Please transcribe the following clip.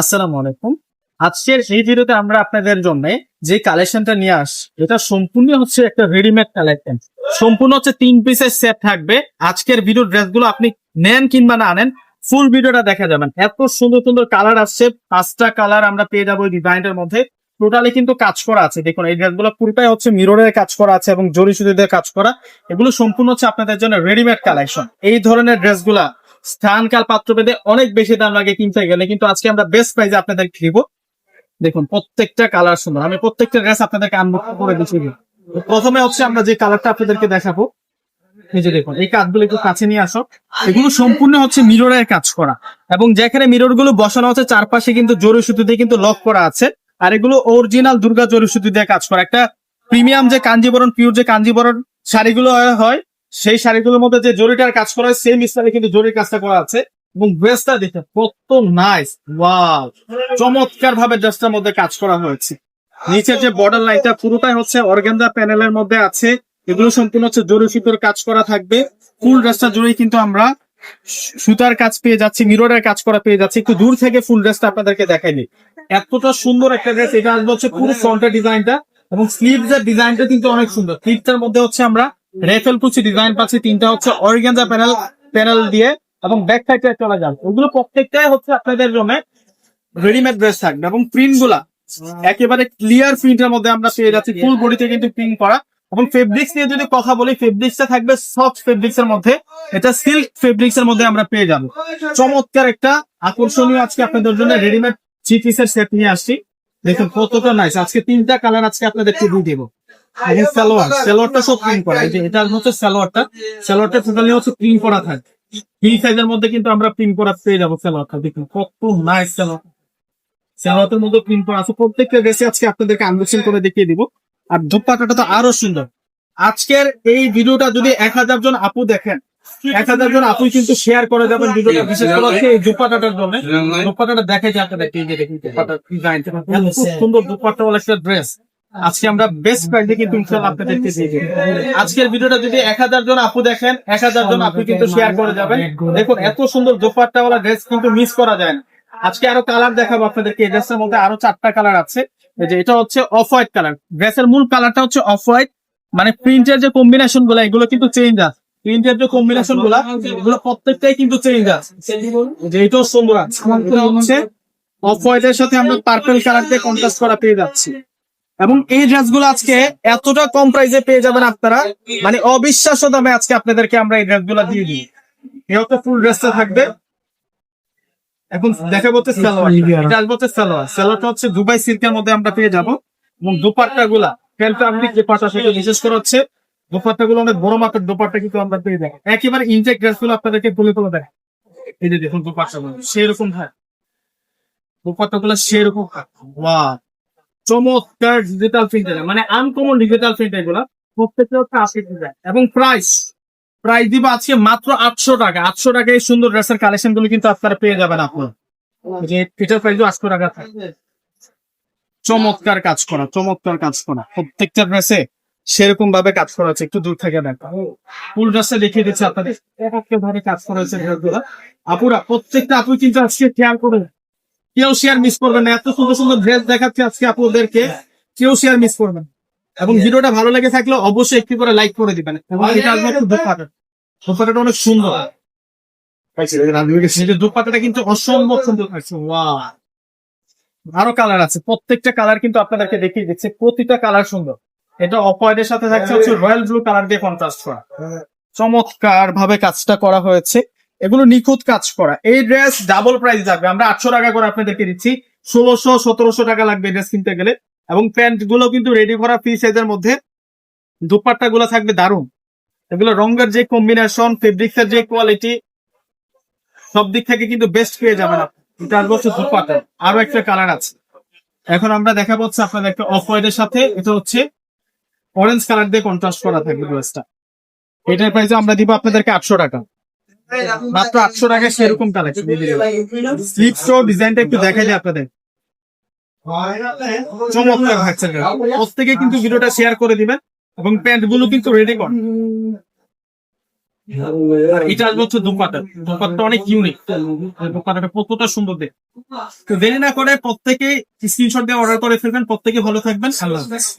আসসালামু আলাইকুম। আজকের এই ভিডিওতে আমরা আপনাদের জন্য যে কালেকশনটা নিয়ে আস, এটা সম্পূর্ণ হচ্ছে একটা রেডিমেড কালেকশন সম্পূর্ণ হচ্ছে তিন পিসের সেট থাকবে। আজকের ভিডিও ড্রেসগুলো আপনি নেন কিংবা না নেন ফুল ভিডিওটা দেখা যাবেন এত সুন্দর সুন্দর কালার আসছে। পাঁচটা কালার আমরা পেয়ে যাব ডিজাইনের মধ্যে। টোটালি কিন্তু কাজ করা আছে। দেখুন, এই ড্রেসগুলো পুরোটাই হচ্ছে মিররের কাজ করা আছে এবং সুতিদের কাজ করা। এগুলো সম্পূর্ণ হচ্ছে আপনাদের জন্য রেডিমেড কালেকশন এই ধরনের ড্রেসগুলা স্থানকাল পাত্র পেতে অনেক বেশি দাম লাগে কিনতে গেলে, কিন্তু আজকে আমরা বেস্ট প্রাইজে আপনাদের দিব দেখুন, প্রত্যেকটা কালার সুন্দর। আমি প্রত্যেকটা ড্রেস আপনাদেরকে আনবক্স করে দিচ্ছি। প্রথমে হচ্ছে আমরা যে কালারটা আপনাদেরকে দেখাবো, এই যে দেখুন, এই কাজগুলো একটু কাছে নিয়ে আসো। এগুলো সম্পূর্ণ হচ্ছে মিররের কাজ করা। এবং যেখানে মিররগুলো বসানো আছে, চারপাশে কিন্তু জরি সুতি দিয়ে কিন্তু লক করা আছে। আর এগুলো অরিজিনাল দুর্গা জরি দিয়ে কাজ করা। একটা প্রিমিয়াম যে কাঞ্জিবরণ পিওর যে কাঞ্জিবরণ শাড়িগুলো হয় সেই শাড়িগুলোর মধ্যে যে জরিটার কাজ করা হয় সেম স্টাইলে কিন্তু জরির কাজটা করা আছে। এবং ড্রেসটা দেখে কত নাইস ওয়াও চমৎকার ভাবে ড্রেসটার মধ্যে কাজ করা হয়েছে। নিচের যে বর্ডার লাইনটা পুরোটাই হচ্ছে অর্গানজা প্যানেলের মধ্যে আছে। এগুলো সম্পূর্ণ হচ্ছে জরি সুতোর কাজ করা থাকবে। ফুল ড্রেসটা জুড়েই কিন্তু আমরা সুতার কাজ পেয়ে যাচ্ছি মিররের কাজ করা পেয়ে যাচ্ছি। একটু দূর থেকে ফুল ড্রেসটা আপনাদেরকে দেখাইনি। এতটা সুন্দর একটা ড্রেস এটা আসবে হচ্ছে পুরো ফ্রন্টের ডিজাইনটা এবং স্লিভস এর ডিজাইনটা কিন্তু অনেক সুন্দর। স্লিভটার মধ্যে হচ্ছে আমরা রেফেল কুচি ডিজাইন পাচ্ছি, তিনটা হচ্ছে অরিগেঞ্জা প্যানেল প্যানেল দিয়ে, এবং ব্যাক সাইডে চলে যান ওগুলো প্রত্যেকটাই হচ্ছে আপনাদের জন্য রেডিমেড ড্রেস থাকবে, এবং প্রিন্টগুলা একেবারে ক্লিয়ার প্রিন্টের মধ্যে আমরা পেয়ে যাচ্ছি ফুল বডিতে কিন্তু প্রিন্ট করা। এবং ফেব্রিক্স নিয়ে যদি কথা বলি ফেব্রিক্সটা থাকবে সফট ফেব্রিক্স এর মধ্যে, এটা সিল্ক ফেব্রিক্স এর মধ্যে আমরা পেয়ে যাব। চমৎকার একটা আকর্ষণীয় আজকে আপনাদের জন্য রেডিমেড থ্রি পিসের সেট নিয়ে আসছি। দেখুন, কতটা নাইস আজকে তিনটা কালার আজকে আপনাদেরকে দিয়ে দেবো। সালোয়ার। সালোয়ারটা সব প্রিন্ট করা। এই যে এটা হচ্ছে সালোয়ারটা। সালোয়ারটা টোটালি হচ্ছে প্রিন্ট করা থাকে। ফ্রি সাইজের মধ্যে কিন্তু আমরা প্রিন্ট করা পেয়ে যাব সালোয়ারটা। দেখুন কত নাইস সালোয়ার। সালোয়ারের মধ্যে প্রিন্ট করা আছে। প্রত্যেকটা ড্রেসে আজকে আপনাদেরকে আনবক্সিং করে দেখিয়ে দিব। আর দুপাটাটা তো আরও সুন্দর। আজকের এই ভিডিওটা যদি এক হাজার জন আপু দেখেন এক হাজার জন আপু কিন্তু শেয়ার করে যাবেন ভিডিওটা। বিশেষ করে হচ্ছে এই দুপাটাটার জন্য। দুপাটাটা দেখে যে আপনাদের এই যে দেখুন দুপাটার ডিজাইন এত সুন্দর দুপাটা ওয়ালা একটা ড্রেস আজকে আমরা বেস্ট প্রাইসে কিন্তু দিয়ে আজকের ভিডিওটা যদি এক হাজার জন আপু দেখেন, এক হাজার জন আপনি কিন্তু শেয়ার করে যাবেন। দেখুন, এত সুন্দর দুপাট্টা ওয়ালা ড্রেস কিন্তু মিস করা যায় না। আজকে আরও কালার দেখাবো আপনাদেরকে। এই ড্রেসের মধ্যে আরও চারটা কালার আছে। যে এটা হচ্ছে অফ হোয়াইট কালার ড্রেসের মূল কালারটা হচ্ছে অফ হোয়াইট মানে প্রিন্টের যে কম্বিনেশনগুলো, এগুলো কিন্তু চেঞ্জ আছে। প্রিন্টের যে কম্বিনেশনগুলা প্রত্যেকটাই কিন্তু চেঞ্জ আছে। যে সুন্দর আছে। হচ্ছে অফ হোয়াইটের সাথে আমরা পার্পল কালার দিয়ে কন্ট্রাস্ট করা পেয়ে যাচ্ছি। এবং এই ড্রেসগুলো আজকে এতটা কম প্রাইসে পেয়ে যাবেন আপনারা। মানে অবিশ্বাস্য দামে আজকে আপনাদেরকে আমরা এই ড্রেসগুলো দিয়ে দিই। হচ্ছে ফুল ড্রেসটা থাকবে। এখন দেখা বলতে সালোয়ার এটা হচ্ছে সালোয়ার। সালোয়ারটা হচ্ছে দুবাই সিল্কের মধ্যে আমরা পেয়ে যাব। এবং দুপাট্টা গুলা ফ্যান্টাবলিক যে পাটা সেটা বিশেষ করে হচ্ছে দুপাট্টা গুলো অনেক বড় মাপের দুপাট্টা কিন্তু আমরা পেয়ে যাব। একেবারে ইনটেক ড্রেসগুলো আপনাদেরকে তুলে তুলে দেয় এই যে দেখুন দুপাট্টা গুলো সেরকম হয়। দুপাট্টা গুলো সেরকম ওয়া চমৎকার ডিজিটাল প্রিন্টার মানে আনকমন ডিজিটাল প্রিন্ট এগুলা প্রত্যেকটা হচ্ছে আশি ডিজাইন এবং প্রাইস প্রাইস দিব আজকে মাত্র আটশো টাকা। আটশো টাকায় সুন্দর ড্রেসের কালেকশনগুলো কিন্তু আপনারা পেয়ে যাবেন আপনার যে পিটার প্রাইস আটশো টাকা চমৎকার কাজ করা, চমৎকার কাজ করা। প্রত্যেকটা ড্রেসে সেরকম ভাবে কাজ করা আছে একটু দূর থেকে দেখা। ফুল ড্রেসে দেখিয়ে দিচ্ছে আপনাদের। একে কাজ করা হয়েছে আপুরা, প্রত্যেকটা আপু কিন্তু আজকে খেয়াল করবেন কেউ শেয়ার মিস করবেন না। এত সুন্দর সুন্দর ড্রেস দেখাচ্ছে আজকে আপুদেরকে কেউ শেয়ার মিস করবেন এবং ভিডিওটা ভালো লেগে থাকলে অবশ্যই একটি করে লাইক করে দিবেন। এবং এটা আসবে দুপাটা। দুপাটাটা অনেক সুন্দর। দুপাটাটা কিন্তু অসম্ভব সুন্দর। আরও কালার আছে। প্রত্যেকটা কালার কিন্তু আপনাদেরকে দেখিয়ে দিচ্ছে। প্রতিটা কালার সুন্দর। এটা অপয়েডের সাথে থাকছে হচ্ছে রয়্যাল ব্লু কালার দিয়ে কন্ট্রাস্ট করা। চমৎকার ভাবে কাজটা করা হয়েছে। এগুলো নিখুঁত কাজ করা। এই ড্রেস ডাবল প্রাইস যাবে আমরা আটশো টাকা করে আপনাদেরকে দিচ্ছি। ষোলোশো, সতেরোশো টাকা লাগবে ড্রেস কিনতে গেলে। এবং প্যান্টগুলো কিন্তু রেডি করা ফ্রি সাইজের মধ্যে। দুপাট্টা গুলো থাকবে দারুণ। এগুলো রঙের যে কম্বিনেশন ফেব্রিক্স এর যে কোয়ালিটি সব দিক থেকে কিন্তু বেস্ট পেয়ে যাবেন আপনি। এটা দুপাট্টা। আরও একটা কালার আছে। এখন আমরা দেখা পাচ্ছি আপনাদের একটা অফ হোয়াইটের সাথে। এটা হচ্ছে অরেঞ্জ কালার দিয়ে কন্ট্রাস্ট করা থাকবে ড্রেসটা এটার প্রাইসে আমরা দিব আপনাদেরকে আটশো টাকা। মাত্র আটশো টাকায় সেরকম কালেকশন স্লিপ শো ডিজাইনটা একটু দেখাই দিই আপনাদের। চমৎকার প্রত্যেকে কিন্তু ভিডিওটা শেয়ার করে দিবেন এবং প্যান্টগুলো কিন্তু রেডি কর। এটা হচ্ছে দোপাটা। অনেক ইউনিক কতটা সুন্দর দেখ তো দেরি না করে প্রত্যেকে স্ক্রিনশট দিয়ে অর্ডার করে ফেলবেন। প্রত্যেকে ভালো থাকবেন। আল্লাহ